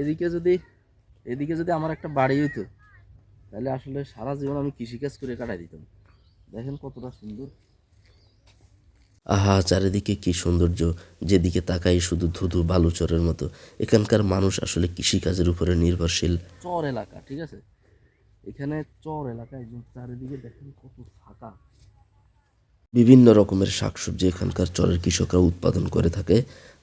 এদিকে যদি এদিকে যদি আমার একটা বাড়ি হইতো তাহলে আসলে সারা জীবন আমি কৃষিকাজ করে কাটাই দিতাম। দেখেন কতটা সুন্দর। আহা চারিদিকে কি সৌন্দর্য। যেদিকে তাকাই শুধু ধুধু বালুচরের মতো। এখানকার মানুষ আসলে কৃষিকাজের উপরে নির্ভরশীল। চর এলাকা ঠিক আছে? এখানে চর এলাকা একদম চারিদিকে দেখেন কত ফাঁকা। বিভিন্ন রকমের শাকসবজি এখানকার চরের কৃষকরা উৎপাদন করে থাকে।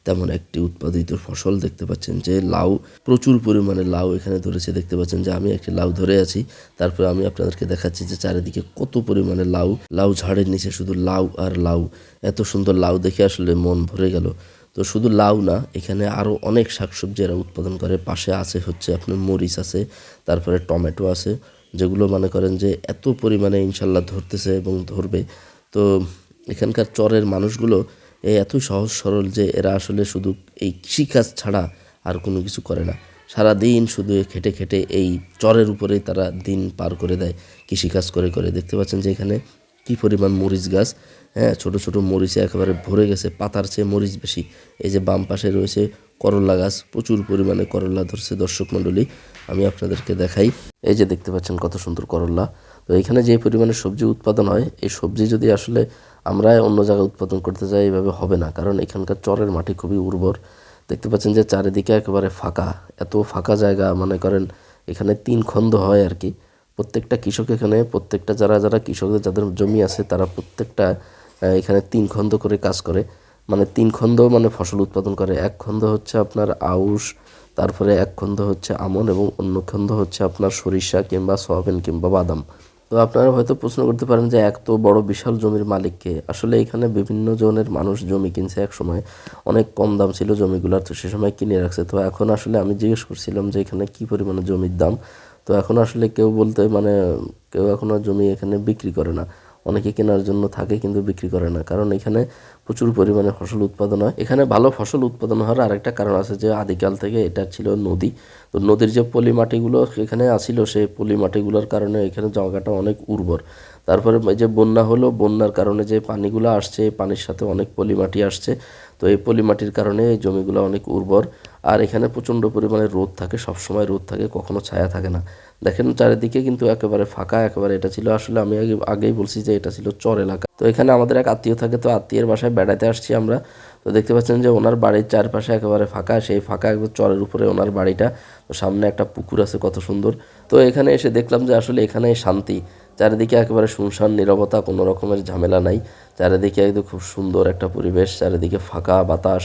তেমন একটি উৎপাদিত ফসল দেখতে পাচ্ছেন যে লাউ, প্রচুর পরিমাণে লাউ এখানে ধরেছে। দেখতে পাচ্ছেন যে আমি একটি লাউ ধরে আছি। তারপরে আমি আপনাদেরকে দেখাচ্ছি যে চারিদিকে কত পরিমাণে লাউ লাউ ঝাড়ের নিচে শুধু লাউ আর লাউ। এত সুন্দর লাউ দেখে আসলে মন ভরে গেল। তো শুধু লাউ না, এখানে আরও অনেক শাকসবজি এরা উৎপাদন করে। পাশে আছে হচ্ছে আপনার মরিচ আছে, তারপরে টমেটো আছে, যেগুলো মনে করেন যে এত পরিমাণে ইনশাল্লাহ ধরতেছে এবং ধরবে। তো এখানকার চরের মানুষগুলো এই এত সহজ সরল যে এরা আসলে শুধু এই কৃষিকাজ ছাড়া আর কোনো কিছু করে না। সারা দিন শুধু খেটে খেটে এই চরের উপরেই তারা দিন পার করে দেয় কৃষিকাজ করে করে। দেখতে পাচ্ছেন যে এখানে কি পরিমাণ মরিচ গাছ হ্যাঁ ছোট ছোট মরিচে একেবারে ভরে গেছে, পাতার চেয়ে মরিচ বেশি। এই যে বাম পাশে রয়েছে করলা গাছ, প্রচুর পরিমাণে করলা ধরছে দর্শক মণ্ডলী। আমি আপনাদেরকে দেখাই, এই যে দেখতে পাচ্ছেন কত সুন্দর করলা। তো এখানে যে পরিমাণে সবজি উৎপাদন হয়, এই সবজি যদি আসলে আমরা অন্য জায়গায় উৎপাদন করতে যাই, এভাবে হবে না। কারণ এখানকার চরের মাটি খুবই উর্বর। দেখতে পাচ্ছেন যে চারিদিকে একেবারে ফাঁকা, এত ফাঁকা জায়গা, মনে করেন এখানে তিন খন্দ হয় আর কি। প্রত্যেকটা কৃষক এখানে, প্রত্যেকটা যারা যারা কৃষকদের, যাদের জমি আছে, তারা প্রত্যেকটা এখানে তিন খন্দ করে কাজ করে। মানে তিন খন্দ মানে ফসল উৎপাদন করে। এক খন্দ হচ্ছে আপনার আউশ, তারপরে এক খন্দ হচ্ছে আমন এবং অন্য খন্দ হচ্ছে আপনার সরিষা কিংবা সয়াবিন কিংবা বাদাম। তো আপনারা হয়তো প্রশ্ন করতে পারেন যে এক তো বড় বিশাল জমির মালিককে। আসলে এখানে বিভিন্ন জনের মানুষ জমি কিনছে এক সময় অনেক কম দাম ছিল জমিগুলোর, তো সে সময় কিনে রাখছে। তো এখন আসলে আমি জিজ্ঞেস করছিলাম যে এখানে কি পরিমাণে জমির দাম? তো এখন আসলে কেউ বলতে মানে কেউ এখনও জমি এখানে বিক্রি করে না। অনেকে কেনার জন্য থাকে কিন্তু বিক্রি করে না। কারণ এখানে প্রচুর পরিমাণে ফসল উৎপাদন হয়। এখানে ভালো ফসল উৎপাদন হওয়ার আরেকটা কারণ আছে যে আদিকাল থেকে এটা ছিল নদী। তো নদীর যে পলি মাটিগুলো এখানে আসিল সেই পলি মাটিগুলোর কারণে এখানে জায়গাটা অনেক উর্বর। তারপরে যে বন্যা হলো, বন্যার কারণে যে পানিগুলো আসছে, পানির সাথে অনেক পলি মাটি আসছে। তো এই পলি মাটির কারণে এই জমিগুলো অনেক উর্বর। আর এখানে প্রচণ্ড পরিমাণে রোদ থাকে, সবসময় রোদ থাকে, কখনো ছায়া থাকে না। দেখেন চারিদিকে কিন্তু একেবারে ফাঁকা, একেবারে এটা ছিল আসলে আমি আগে, আগেই বলছি যে এটা ছিল চর এলাকা। তো এখানে আমাদের এক আত্মীয় থাকে, তো আত্মীয়ের বাসায় বেড়াতে আসছি আমরা। তো দেখতে পাচ্ছেন যে ওনার বাড়ির চারপাশে একেবারে ফাঁকা, সেই ফাঁকা একদম চরের উপরে ওনার বাড়িটা। তো সামনে একটা পুকুর আছে, কত সুন্দর। তো এখানে এসে দেখলাম যে আসলে এখানে শান্তি। চারিদিকে একেবারে শুনশান, নীরবতা, কোনো রকমের ঝামেলা নাই। চারিদিকে একদম খুব সুন্দর একটা পরিবেশ, চারিদিকে ফাঁকা বাতাস।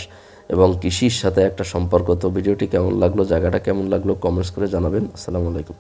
এবং কৃষির সাথে একটা সম্পর্ক। তো ভিডিওটি কেমন লাগল, জায়গাটা কেমন লাগল কমেন্টস করে জানাবেন। আসসালামু আলাইকুম।